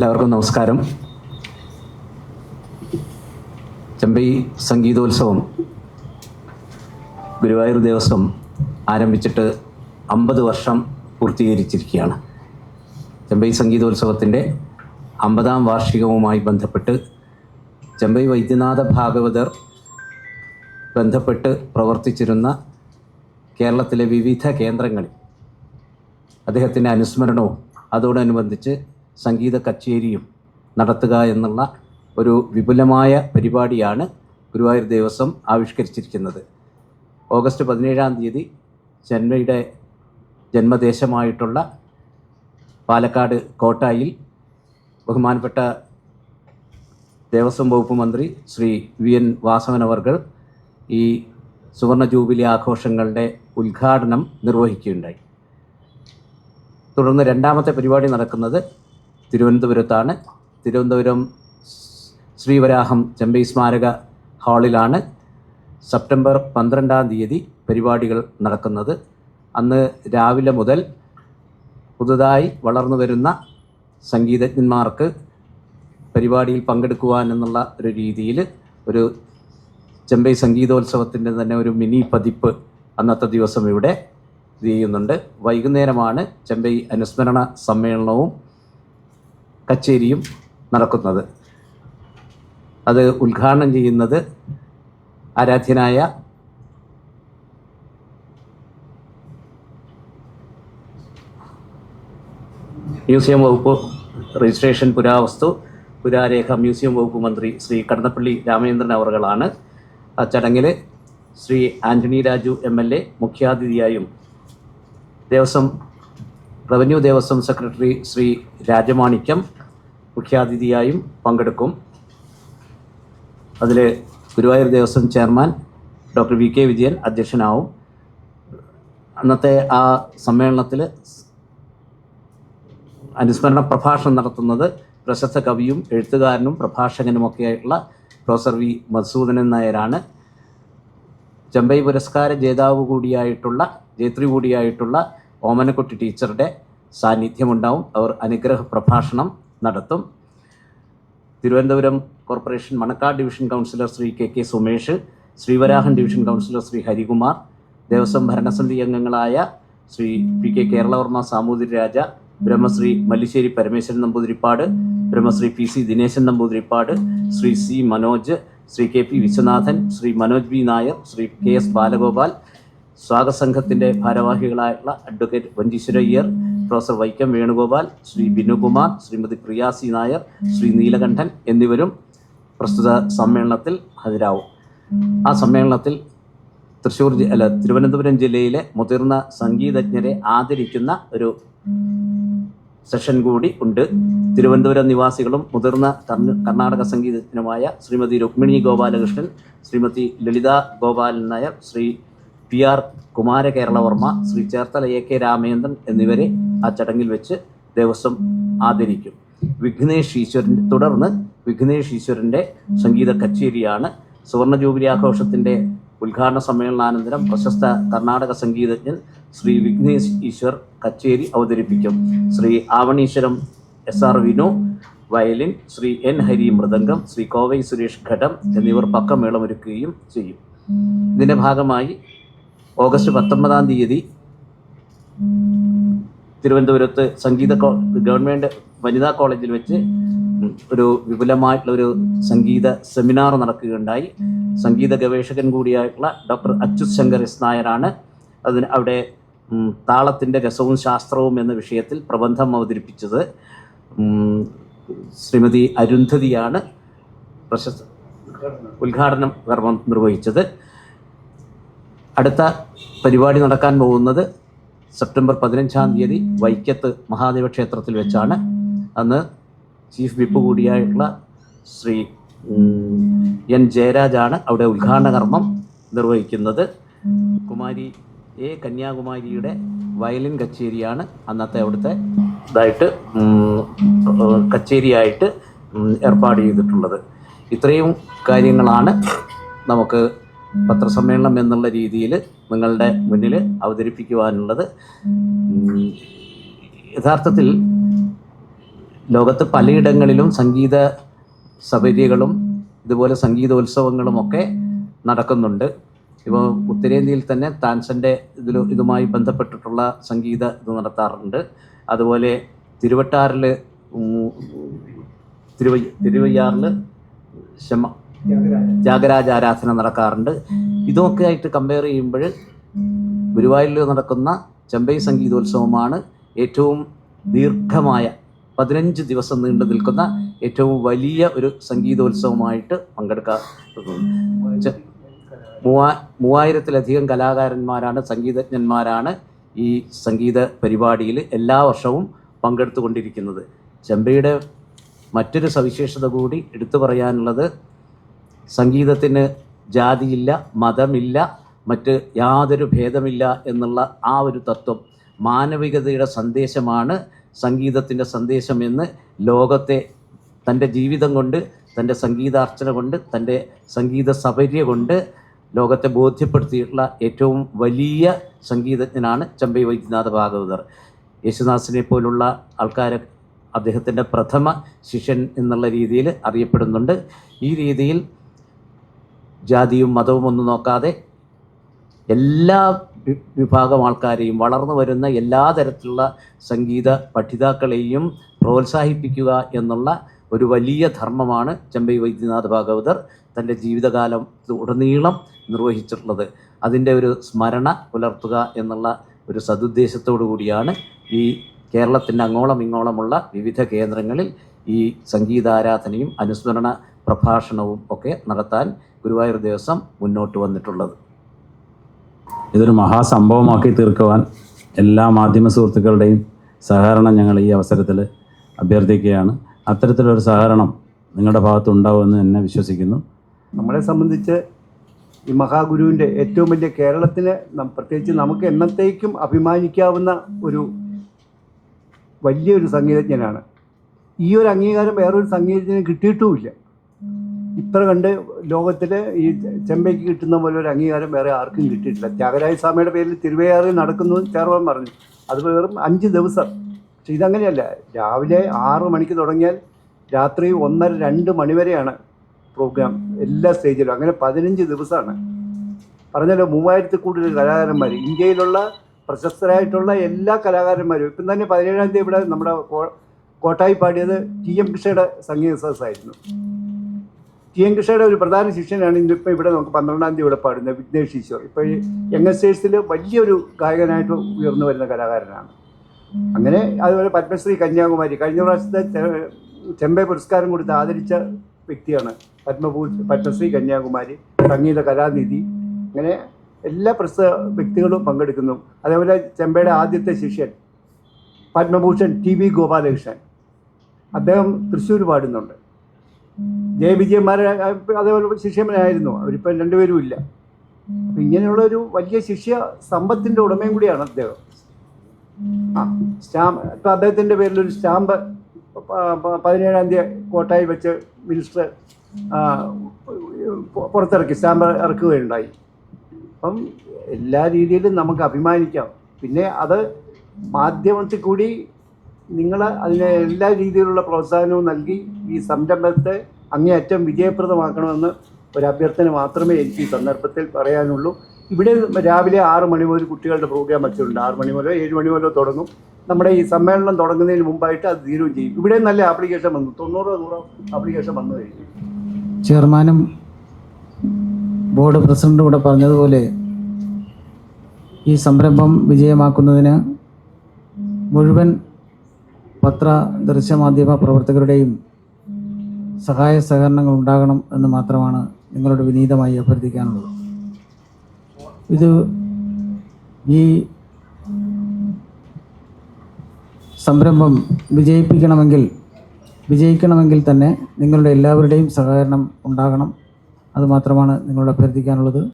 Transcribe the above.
എല്ലാവർക്കും നമസ്കാരം. ചെമ്പൈ സംഗീതോത്സവം ഗുരുവായൂർ ദേവസ്വം ആരംഭിച്ചിട്ട് അമ്പത് വർഷം പൂർത്തീകരിച്ചിരിക്കുകയാണ്. ചെമ്പൈ സംഗീതോത്സവത്തിന്റെ അമ്പതാം വാർഷികവുമായി ബന്ധപ്പെട്ട് ചെമ്പൈ വൈദ്യനാഥ ഭാഗവതർ ബന്ധപ്പെട്ട് പ്രവർത്തിച്ചിരുന്ന കേരളത്തിലെ വിവിധ കേന്ദ്രങ്ങളിൽ അദ്ദേഹത്തിന്റെ അനുസ്മരണവും അതോടനുബന്ധിച്ച് സംഗീത കച്ചേരിയും നടത്തുക എന്നുള്ള ഒരു വിപുലമായ പരിപാടിയാണ് ഗുരുവായൂർ ദേവസ്വം ആവിഷ്കരിച്ചിരിക്കുന്നത്. ഓഗസ്റ്റ് പതിനേഴാം തീയതി ചെന്നൈയുടെ ജന്മദേശമായിട്ടുള്ള പാലക്കാട് കോട്ടായിൽ ബഹുമാനപ്പെട്ട ദേവസ്വം വകുപ്പ് മന്ത്രി ശ്രീ വി എൻ വാസവൻ അവർകൾ ഈ സുവർണ ജൂബിലി ആഘോഷങ്ങളുടെ ഉദ്ഘാടനം നിർവഹിക്കുകയുണ്ടായി. തുടർന്ന് രണ്ടാമത്തെ പരിപാടി നടക്കുന്നത് തിരുവനന്തപുരത്താണ്. തിരുവനന്തപുരം ശ്രീവരാഹം ചെമ്പൈ സ്മാരക ഹാളിലാണ് സെപ്റ്റംബർ പന്ത്രണ്ടാം തീയതി പരിപാടികൾ നടക്കുന്നത്. അന്ന് രാവിലെ മുതൽ പുതുതായി വളർന്നു വരുന്ന സംഗീതജ്ഞന്മാർക്ക് പരിപാടിയിൽ പങ്കെടുക്കുവാൻ എന്നുള്ള ഒരു രീതിയിൽ ഒരു ചെമ്പൈ സംഗീതോത്സവത്തിന്റെ തന്നെ ഒരു മിനി പതിപ്പ് അന്നത്തെ ദിവസം ഇവിടെ ചെയ്യുന്നുണ്ട്. വൈകുന്നേരമാണ് ചെമ്പൈ അനുസ്മരണ സമ്മേളനവും കച്ചേരിയും നടക്കുന്നത്. അത് ഉദ്ഘാടനം ചെയ്യുന്നത് ആരാധ്യനായ മ്യൂസിയം വകുപ്പ് രജിസ്ട്രേഷൻ പുരാവസ്തു പുരാരേഖ മ്യൂസിയം വകുപ്പ് മന്ത്രി ശ്രീ കടന്നപ്പള്ളി രാമചന്ദ്രൻ അവർകളാണ് ചടങ്ങിൽ Sri Antony Raju M L A മുഖ്യാതിഥിയായും Devaswom revenue Devaswom secretary Shri Rajamanickam മുഖ്യാതിഥിയായും പങ്കെടുക്കും. അതിൽ Guruvayur Devaswom chairman doctor V K Vijayan അധ്യക്ഷനാവും. അന്നത്തെ ആ സമ്മേളനത്തിൽ അനുസ്മരണ പ്രഭാഷണം നടത്തുന്നത് പ്രശസ്ത കവിയും എഴുത്തുകാരനും പ്രഭാഷകനുമൊക്കെയായിട്ടുള്ള പ്രൊഫസർ വി മധുസൂദനൻ നായരാണ്. ചെമ്പൈ പുരസ്കാര ജേതാവ് കൂടിയായിട്ടുള്ള ജേത്രി കൂടിയായിട്ടുള്ള ഓമനക്കുട്ടി ടീച്ചറുടെ സാന്നിധ്യമുണ്ടാവും. അവർ അനുഗ്രഹ പ്രഭാഷണം നടത്തും. Thiruvananthapuram corporation Manacaud division councillor Sri K K Sumesh Sreevarahan division councillor Sri Harikumar Devaswom ഭരണസമിതി അംഗങ്ങളായ Sri P K Keralavarma Samoothiri Raja Brahmasree Mallissery Parameswaran Namboothiripad Brahmasree P C Dineshan Namboothiripad Sri C Manoj Sri K P Viswanathan Sri Manoj B Nair Sri K S Balagopal സ്വാഗത സംഘത്തിന്റെ ഭാരവാഹികളായിട്ടുള്ള advocate Vancheeswara Iyer professor Vaikom Venugopal Shri Binukumar Shrimati പ്രിയാസി Nair Shri Neelakantan എന്നിവരും പ്രസ്തുത സമ്മേളനത്തിൽ ഹാജരാവും. ആ സമ്മേളനത്തിൽ തൃശ്ശൂർ അല്ല തിരുവനന്തപുരം ജില്ലയിലെ മുതിർന്ന സംഗീതജ്ഞരെ ആദരിക്കുന്ന ഒരു സെഷൻ കൂടി ഉണ്ട്. തിരുവനന്തപുരം നിവാസികളും മുതിർന്ന Karnataka സംഗീതജ്ഞനുമായ Srimathi Rukmini Gopalakrishnan Srimathi Lalitha Gopalan Nair Sri P R Kumara Keralavarma Sri Cherthala A K Ramendran എന്നിവരെ ആ ചടങ്ങിൽ വെച്ച് ദേവസ്വം ആദരിക്കും. വിഘ്നേഷ് ഈശ്വരൻ തുടർന്ന് വിഘ്നേഷ് ഈശ്വരന്റെ സംഗീത കച്ചേരിയാണ് സുവർണ ജൂബിലി ആഘോഷത്തിന്റെ ഉദ്ഘാടന സമ്മേളനാനന്തരം പ്രശസ്ത കർണാടക സംഗീതജ്ഞൻ ശ്രീ വിഘ്നേഷ് ഈശ്വർ കച്ചേരി അവതരിപ്പിക്കും. Sri Avaneeswaram S R Vinu violin Sri N Hari mridangam Sri Kovai Suresh ghatam എന്നിവർ പക്കമേളമൊരുക്കുകയും ചെയ്യും. ഇതിന്റെ ഭാഗമായി ഓഗസ്റ്റ് പത്തൊമ്പതാം തീയതി തിരുവനന്തപുരത്ത് സംഗീത ഗവൺമെന്റ് വനിതാ കോളേജിൽ വെച്ച് ഒരു വിപുലമായിട്ടുള്ള ഒരു സംഗീത സെമിനാർ നടക്കുകയുണ്ടായി. സംഗീത ഗവേഷകൻ കൂടിയായിട്ടുള്ള ഡോക്ടർ അച്യുത് ശങ്കർ എസ് നായരാണ് അതിന് അവിടെ താളത്തിന്റെ രസവും ശാസ്ത്രവും എന്ന വിഷയത്തിൽ പ്രബന്ധം അവതരിപ്പിച്ചത്. ശ്രീമതി അരുന്ധതിയാണ് പ്രശസ്ത ഉദ്ഘാടനം കർമ്മം നിർവഹിച്ചത്. അടുത്ത പരിപാടി നടക്കാൻ പോകുന്നത് സെപ്റ്റംബർ പതിനഞ്ചാം തീയതി വൈക്കത്ത് മഹാദേവ ക്ഷേത്രത്തിൽ വെച്ചാണ് അന്ന് ചീഫ് വിപ്പ് കൂടിയായിട്ടുള്ള ശ്രീ എൻ ജയരാജാണ് അവിടെ ഉദ്ഘാടന കർമ്മം നിർവഹിക്കുന്നത്. കുമാരി എ കന്യാകുമാരിയുടെ വയലിൻ കച്ചേരിയാണ് അന്നത്തെ അവിടുത്തെ ഇതായിട്ട് കച്ചേരിയായിട്ട് ഏർപ്പാട് ചെയ്തിട്ടുള്ളത്. ഇത്രയും കാര്യങ്ങളാണ് നമുക്ക് പത്രസമ്മേളനം എന്നുള്ള രീതിയിൽ നിങ്ങളുടെ മുന്നിൽ അവതരിപ്പിക്കുവാനുള്ളത്. യഥാർത്ഥത്തിൽ ലോകത്ത് പലയിടങ്ങളിലും സംഗീത സബരികളും ഇതുപോലെ സംഗീതോത്സവങ്ങളും ഒക്കെ നടക്കുന്നുണ്ട്. ഇപ്പോൾ ഉത്തരേന്ത്യയിൽ തന്നെ താൻസന്റെ ഇതിൽ ഇതുമായി ബന്ധപ്പെട്ടിട്ടുള്ള സംഗീത ഇത് നടത്താറുണ്ട്. അതുപോലെ തിരുവട്ടാറിൽ തിരുവയ്യ തിരുവയ്യാറിൽ ശമ ജാഗരാജ ആരാധന നടക്കാറുണ്ട്. ഇതൊക്കെ ആയിട്ട് കമ്പയർ ചെയ്യുമ്പോൾ ഗുരുവായൂരിൽ നടക്കുന്ന ചെമ്പൈ സംഗീതോത്സവമാണ് ഏറ്റവും ദീർഘമായ പതിനഞ്ച് ദിവസം നീണ്ടു നിൽക്കുന്ന ഏറ്റവും വലിയ ഒരു സംഗീതോത്സവമായിട്ട് പങ്കെടുക്കാറുണ്ട്. മൂവാ മൂവായിരത്തിലധികം കലാകാരന്മാരാണ് സംഗീതജ്ഞന്മാരാണ് ഈ സംഗീത പരിപാടിയിൽ എല്ലാ വർഷവും പങ്കെടുത്തുകൊണ്ടിരിക്കുന്നത്. ചെമ്പയുടെ മറ്റൊരു സവിശേഷത കൂടി എടുത്തു പറയാനുള്ളത് സംഗീതത്തിന് ജാതിയില്ല മതമില്ല മറ്റ് യാതൊരു ഭേദമില്ല എന്നുള്ള ആ ഒരു തത്വം മാനവികതയുടെ സന്ദേശമാണ് സംഗീതത്തിന്റെ സന്ദേശമെന്ന് ലോകത്തെ തന്റെ ജീവിതം കൊണ്ട് തന്റെ സംഗീതാർച്ചന കൊണ്ട് തന്റെ സംഗീത സൗകര്യ കൊണ്ട് ലോകത്തെ ബോധ്യപ്പെടുത്തിയിട്ടുള്ള ഏറ്റവും വലിയ സംഗീതജ്ഞനാണ് ചമ്പൈ വൈദ്യനാഥ ഭാഗവതർ. യേശുദാസിനെ പോലുള്ള ആൾക്കാരെ അദ്ദേഹത്തിന്റെ പ്രഥമ ശിഷ്യൻ എന്നുള്ള രീതിയിൽ അറിയപ്പെടുന്നുണ്ട്. ഈ രീതിയിൽ ജാതിയും മതവും ഒന്നും നോക്കാതെ എല്ലാ വിഭാഗം ആൾക്കാരെയും വളർന്നു വരുന്ന എല്ലാ തരത്തിലുള്ള സംഗീത പഠിതാക്കളെയും പ്രോത്സാഹിപ്പിക്കുക എന്നുള്ള ഒരു വലിയ ധർമ്മമാണ് ചെമ്പൈ വൈദ്യനാഥ് ഭാഗവതർ തന്റെ ജീവിതകാലം ഉടനീളം നിർവഹിച്ചിട്ടുള്ളത്. അതിന്റെ ഒരു സ്മരണ പുലർത്തുക എന്നുള്ള ഒരു സതുദ്ദേശത്തോടു കൂടിയാണ് ഈ കേരളത്തിന്റെ അങ്ങോളം ഇങ്ങോളമുള്ള വിവിധ കേന്ദ്രങ്ങളിൽ ഈ സംഗീതാരാധനയും അനുസ്മരണ പ്രഭാഷണവും ഒക്കെ നടത്താൻ ഗുരുവായൂർ ദേവസ്വം മുന്നോട്ട് വന്നിട്ടുള്ളത്. ഇതൊരു മഹാസംഭവമാക്കി തീർക്കുവാൻ എല്ലാ മാധ്യമ സുഹൃത്തുക്കളുടെയും സഹകരണം ഞങ്ങൾ ഈ അവസരത്തിൽ അഭ്യർത്ഥിക്കുകയാണ്. അത്തരത്തിലൊരു സഹകരണം നിങ്ങളുടെ ഭാഗത്തുണ്ടാവുമെന്ന് എന്നെ വിശ്വസിക്കുന്നു. നമ്മളെ സംബന്ധിച്ച് ഈ മഹാഗുരുവിന്റെ ഏറ്റവും വലിയ കേരളത്തിന് പ്രത്യേകിച്ച് നമുക്ക് എന്നത്തേക്കും അഭിമാനിക്കാവുന്ന ഒരു വലിയൊരു സംഗീതജ്ഞനാണ്. ഈ ഒരു അംഗീകാരം വേറൊരു സംഗീതജ്ഞന് കിട്ടിയിട്ടുമില്ല. ഇത്ര കണ്ട് ലോകത്തിൽ ഈ ചെമ്പയ്ക്ക് കിട്ടുന്ന പോലെ ഒരു അംഗീകാരം വേറെ ആർക്കും കിട്ടിയിട്ടില്ല. ത്യാഗരാജ സ്വാമിയുടെ പേരിൽ തിരുവയ്യാറിൽ നടക്കുന്നു ചേർവാൻ പറഞ്ഞു. അത് വെറും അഞ്ച് ദിവസം. പക്ഷെ ഇതങ്ങനെയല്ല. രാവിലെ ആറ് മണിക്ക് തുടങ്ങിയാൽ രാത്രി ഒന്നര രണ്ട് മണിവരെയാണ് പ്രോഗ്രാം എല്ലാ സ്റ്റേജിലും. അങ്ങനെ പതിനഞ്ച് ദിവസമാണ്. പറഞ്ഞല്ലോ മൂവായിരത്തിൽ കൂടുതൽ കലാകാരന്മാർ ഇന്ത്യയിലുള്ള പ്രശസ്തരായിട്ടുള്ള എല്ലാ കലാകാരന്മാരും. ഇപ്പം തന്നെ പതിനേഴാം തീയതി ഇവിടെ നമ്മുടെ കോട്ടായി പാടിയത് ടി എം കൃഷ്ണയുടെ സംഗീത സദസ്സായിരുന്നു. ടി എൻ കൃഷ്ണയുടെ ഒരു പ്രധാന ശിഷ്യനാണ് ഇന്നിപ്പോൾ ഇവിടെ നമുക്ക് പന്ത്രണ്ടാം തീയതി ഇവിടെ പാടുന്നത് വിഘ്നേഷ് ഈശ്വർ. ഇപ്പോൾ യങ് യങ്സ്റ്റേഴ്സിൽ വലിയൊരു ഗായകനായിട്ട് ഉയർന്നു വരുന്ന കലാകാരനാണ്. അങ്ങനെ അതുപോലെ പത്മശ്രീ കന്യാകുമാരി കഴിഞ്ഞ പ്രാവശ്യത്തെ ചെമ്പൈ പുരസ്കാരം കൊടുത്ത് ആദരിച്ച വ്യക്തിയാണ് പത്മഭൂ പത്മശ്രീ കന്യാകുമാരി സംഗീത കലാനിധി. അങ്ങനെ എല്ലാ പ്രസ്തുത വ്യക്തികളും പങ്കെടുക്കുന്നു. അതേപോലെ ചെമ്പയുടെ ആദ്യത്തെ ശിഷ്യൻ പത്മഭൂഷൺ ടി വി ഗോപാലകൃഷ്ണൻ. അദ്ദേഹം തൃശ്ശൂർ പാടുന്നുണ്ട്. ജയവിജയന്മാരെ അതേപോലെ ശിഷ്യന്മാരായിരുന്നു. അവരിപ്പം രണ്ടുപേരും ഇല്ല. അപ്പം ഇങ്ങനെയുള്ള ഒരു വലിയ ശിഷ്യ സമ്പത്തിന്റെ ഉടമയും കൂടിയാണ് അദ്ദേഹം. ആ സ്റ്റാമ്പ് ഇപ്പം അദ്ദേഹത്തിന്റെ പേരിൽ ഒരു സ്റ്റാമ്പ് പതിനേഴാം തീയതി കോട്ടായി വെച്ച് മിനിസ്റ്റർ പുറത്തിറക്കി സ്റ്റാമ്പ് ഇറക്കുകയുണ്ടായി. അപ്പം എല്ലാ രീതിയിലും നമുക്ക് അഭിമാനിക്കാം. പിന്നെ അത് മാധ്യമത്തിൽ കൂടി നിങ്ങൾ അതിന് എല്ലാ രീതിയിലുള്ള പ്രോത്സാഹനവും നൽകി ഈ സംരംഭത്തെ അങ്ങേയറ്റം വിജയപ്രദമാക്കണമെന്ന് ഒരു അഭ്യർത്ഥന മാത്രമേ എനിക്ക് ഈ സന്ദർഭത്തിൽ പറയാനുള്ളൂ. ഇവിടെ രാവിലെ ആറ് മണി മുതൽ കുട്ടികളുടെ പ്രോഗ്രാം വെച്ചിട്ടുണ്ട് ആറ് മണി മുതലോ ഏഴ് മണി മുതലോ തുടങ്ങും. നമ്മുടെ ഈ സമ്മേളനം തുടങ്ങുന്നതിന് മുമ്പായിട്ട് അത് തീരുകയും ചെയ്യും. ഇവിടെ നല്ല ആപ്ലിക്കേഷൻ വന്നു. തൊണ്ണൂറോ നൂറോ ആപ്ലിക്കേഷൻ വന്നു കഴിഞ്ഞു. ചെയർമാനും ബോർഡ് പ്രസിഡന്റും കൂടെ പറഞ്ഞതുപോലെ ഈ സംരംഭം വിജയമാക്കുന്നതിന് മുഴുവൻ പത്ര ദൃശ്യമാധ്യമ പ്രവർത്തകരുടെയും സഹായ സഹകരണങ്ങൾ ഉണ്ടാകണം എന്ന് മാത്രമാണ് നിങ്ങളോട് വിനീതമായി അഭ്യർത്ഥിക്കാനുള്ളത്. ഇത് ഈ സംരംഭം വിജയിപ്പിക്കണമെങ്കിൽ വിജയിക്കണമെങ്കിൽ തന്നെ നിങ്ങളുടെ എല്ലാവരുടെയും സഹകരണം ഉണ്ടാകണം. അതുമാത്രമാണ് നിങ്ങളോട് അഭ്യർത്ഥിക്കാനുള്ളത്.